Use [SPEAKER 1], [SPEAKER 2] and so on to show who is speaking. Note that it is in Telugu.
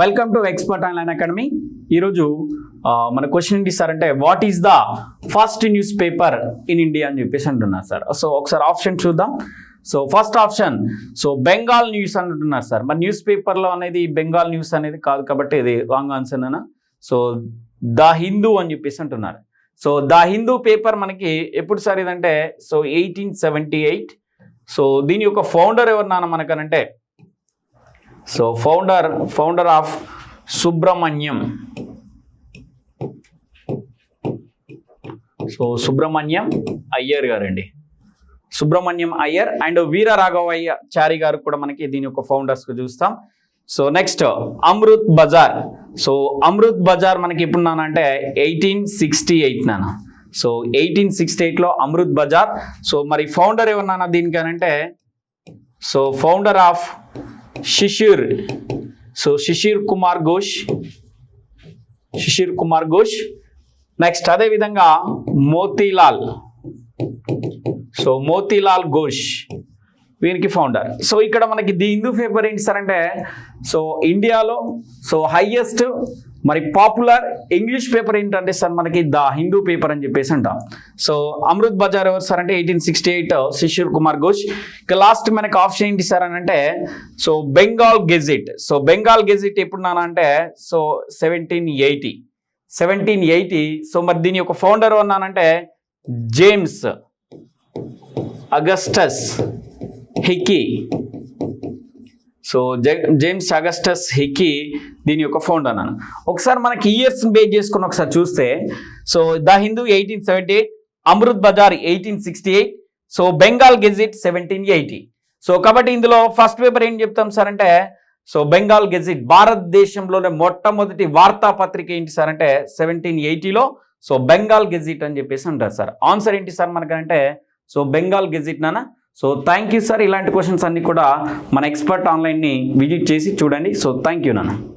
[SPEAKER 1] Welcome to expert online academy ఈరోజు మన క్వశ్చన్ ఏంటి సార్ అంటే what is the first news paper in India అని చెప్పేసి అంటున్నారు సార్ సో ఒకసారి ఆప్షన్ చూద్దాం. So first option so Bengal news అంటున్నారు సార్ మరి న్యూస్ పేపర్లో అనేది బెంగాల్ న్యూస్ అనేది కాదు కాబట్టి ఇది రాంగ్ ఆన్సర్ అన్న సో ద హిందూ అని చెప్పేసి అంటున్నారు. సో ద హిందూ పేపర్ మనకి ఎప్పుడు సార్ ఇదంటే so eighteen seventy eight so దీని యొక్క ఫౌండర్ ఎవరు నాన్న మనకనంటే so founder founder of Subrahmanyam so Subrahmanyam Iyer గారండి. సుబ్రహ్మణ్యం అయ్యర్ అండ్ వీర రాఘవయ్య చారి గారు కూడా మనకి దీని యొక్క ఫౌండర్స్ చూస్తాం. So next Amrit Bazar so Amrit Bazar మనకి ఎప్పుడు నానంటే ఎయిటీన్ సిక్స్టీ ఎయిట్ నాన్న. సో ఎయిటీన్ సిక్స్టీ ఎయిట్లో అమృత్ బజార్ సో మరి ఫౌండర్ ఏమన్నా దీనికి అనంటే so founder of Shishir. So Shishir Kumar Ghosh. Shishir Kumar Ghosh. Next అదే విధంగా మోతీలాల్. సో మోతీలాల్ ఘోష్ వీరికి ఫౌండర్ సో ఇక్కడ మనకి ది హిందూ పేపర్ ఏంటి సార్ అంటే సో ఇండియాలో సో హయ్యెస్ట్ మరి పాపులర్ ఇంగ్లీష్ పేపర్ ఏంటంటే సార్ మనకి ద హిందూ పేపర్ అని చెప్పేసి అంటాం. సో అమృత్ బజార్ ఎవరు సార్ అంటే eighteen sixty eight Shishir Kumar Ghosh. ఇక లాస్ట్ మనకి ఆప్షన్ ఏంటి సార్ అని అంటే so Bengal gazette so Bengal gazette ఎప్పుడు నాన్న అంటే so seventeen eighty seventeen eighty so మరి దీని యొక్క ఫౌండర్ ఉన్నానంటే James Augustus Hicky so James Augustus Hicky దీని యొక్క ఫౌండర్ అన్నాను. ఒకసారి మనకి ఇయర్స్ బేస్ చేసుకుని ఒకసారి చూస్తే so the Hindu eighteen seventy eight Amrit Bazar eighteen sixty eight so Bengal gazette seventeen eighty so కాబట్టి ఇందులో ఫస్ట్ పేపర్ ఏం చెప్తాం సార్ అంటే సో బెంగాల్ గెజిట్ భారతదేశంలోనే మొట్టమొదటి వార్తాపత్రిక ఏంటి సార్ అంటే సెవెంటీన్ ఎయిటీలో సో బెంగాల్ గెజిట్ అని చెప్పేసి అంటారు సార్ ఆన్సర్ ఏంటి సార్ మనకంటే సో బెంగాల్ గెజిట్ నానా సో థ్యాంక్ యూ సార్ ఇలాంటి క్వశ్చన్స్ అన్నీ కూడా మన ఎక్స్పర్ట్ ఆన్లైన్ని విజిట్ చేసి చూడండి. సో థ్యాంక్ యూ నాన్న.